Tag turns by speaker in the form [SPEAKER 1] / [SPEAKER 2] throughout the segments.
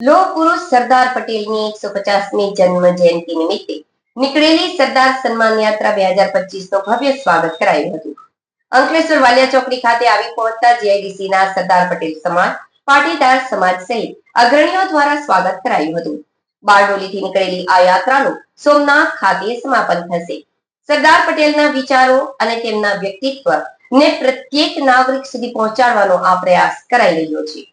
[SPEAKER 1] લોહ પુરુષ સરદાર પટેલની એકસો પચાસમી જન્મ જયંતિ નિમિત્તે નીકળેલી સરદાર સન્માન યાત્રા બે હજાર પચીસનું ભવ્ય સ્વાગત કરાયું હતું. અંકલેશ્વર વાલિયા ચોકડી ખાતે આવી પહોંચતા જીઆઈડીસી ના સરદાર પટેલ સમાજ, પાટીદાર સમાજ સહિત અગ્રણીઓ દ્વારા સ્વાગત કરાયું હતું. બારડોલીથી નીકળેલી આ યાત્રાનું સોમનાથ ખાતે સમાપન થશે. સરદાર પટેલના વિચારો અને તેમના વ્યક્તિત્વ ને પ્રત્યેક નાગરિક સુધી પહોંચાડવાનો આ પ્રયાસ કરાઈ રહ્યો છે.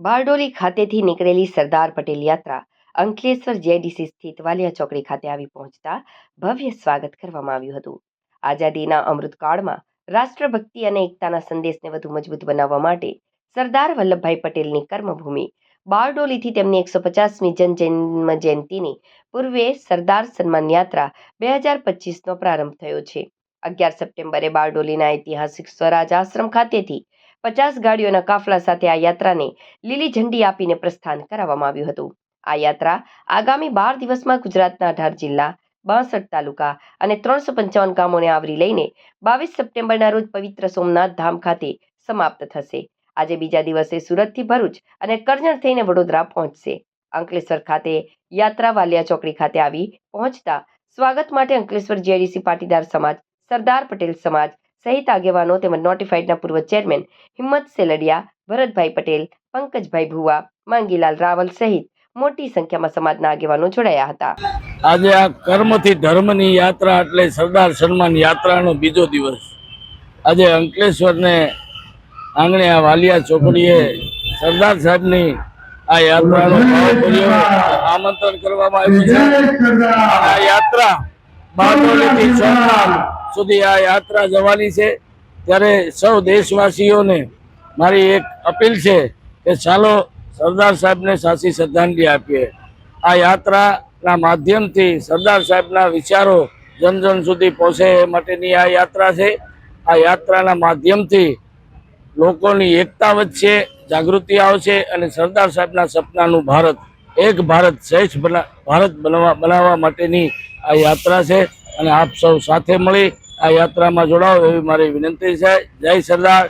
[SPEAKER 1] બારડોલી ખાતેથી નીકળેલી સરદાર પટેલ યાત્રા અંકલેશ્વર જેડીસી સ્થિત વાલિયા ચોકડી ખાતે આવી પહોંચતા ભવ્ય સ્વાગત કરવામાં આવ્યું હતું. આઝાદીના અમૃતકાળમાં રાષ્ટ્રભક્તિ અને એકતાના સંદેશને વધુ મજબૂત બનાવવા માટે સરદાર વલ્લભભાઈ પટેલની કર્મભૂમિ, બારડોલીથી તેમની એકસો પચાસમી જન્મ જયંતિની પૂર્વે સરદાર સન્માન યાત્રા બે હજાર પચીસનો પ્રારંભ થયો છે. અગિયાર સપ્ટેમ્બરે બારડોલીના ઐતિહાસિક સ્વરાજ આશ્રમ ખાતેથી પચાસ ગાડીઓના કાફલા સાથે આ યાત્રાને લીલી ઝંડી આપીને પ્રસ્થાન કરાવવામાં આવ્યું હતું. આ યાત્રા આગામી બાર દિવસમાં ગુજરાતના અઢાર જિલ્લા, બાસઠ તાલુકા અને ત્રણસો પંચાવન ગામોને આવરી લઈને બાવીસ સપ્ટેમ્બરના રોજ પવિત્ર સોમનાથ ધામ ખાતે સમાપ્ત થશે. આજે બીજા દિવસે સુરતથી ભરૂચ અને કરજણ થઈને વડોદરા પહોંચશે. અંકલેશ્વર ખાતે યાત્રા વાલિયા ચોકડી ખાતે આવી પહોંચતા સ્વાગત માટે અંકલેશ્વર જીઆઈડીસી પાટીદાર સમાજ, સરદાર પટેલ સમાજ સહિત આગેવાનો તેમજ નોટિફાઈડના પૂર્વ ચેરમેન હિંમત સેલડિયા, ભરતભાઈ પટેલ, પંકજભાઈ ભુવા, માંગીલાલ રાવલ સહિત મોટી સંખ્યામાં સમાજના આગેવાનો જોડાયા હતા.
[SPEAKER 2] આજે આ કર્મથી ધર્મની યાત્રા એટલે સરદાર સન્માન યાત્રાનો બીજો દિવસ. આજે અંકલેશ્વરને આંગણે આ વાલિયા ચોકડીએ સરદાર સાહેબની આ યાત્રાનો આમંત્રણ કરવામાં આવ્યું છે. આ યાત્રા બારડોલીથી સોમનાથ સુધી આ યાત્રા જવાની છે. ત્યારે સૌ દેશવાસીઓને મારી એક અપીલ છે કે ચાલો સરદાર સાહેબને સાચી શ્રદ્ધાંજલિ આપીએ. આ યાત્રાના માધ્યમથી સરદાર સાહેબના વિચારો જન જન સુધી પહોંચે એ માટેની આ યાત્રા છે. આ યાત્રાના માધ્યમથી લોકોની એકતા વધશે, જાગૃતિ આવશે અને સરદાર સાહેબના સપનાનું ભારત, એક ભારત શ્રેષ્ઠ ભારત બનાવવા બનાવવા માટેની આ યાત્રા છે. અને આપ સૌ સાથે મળી આ યાત્રામાં જોડાઓ એવી મારી વિનંતી છે. જય સરદાર.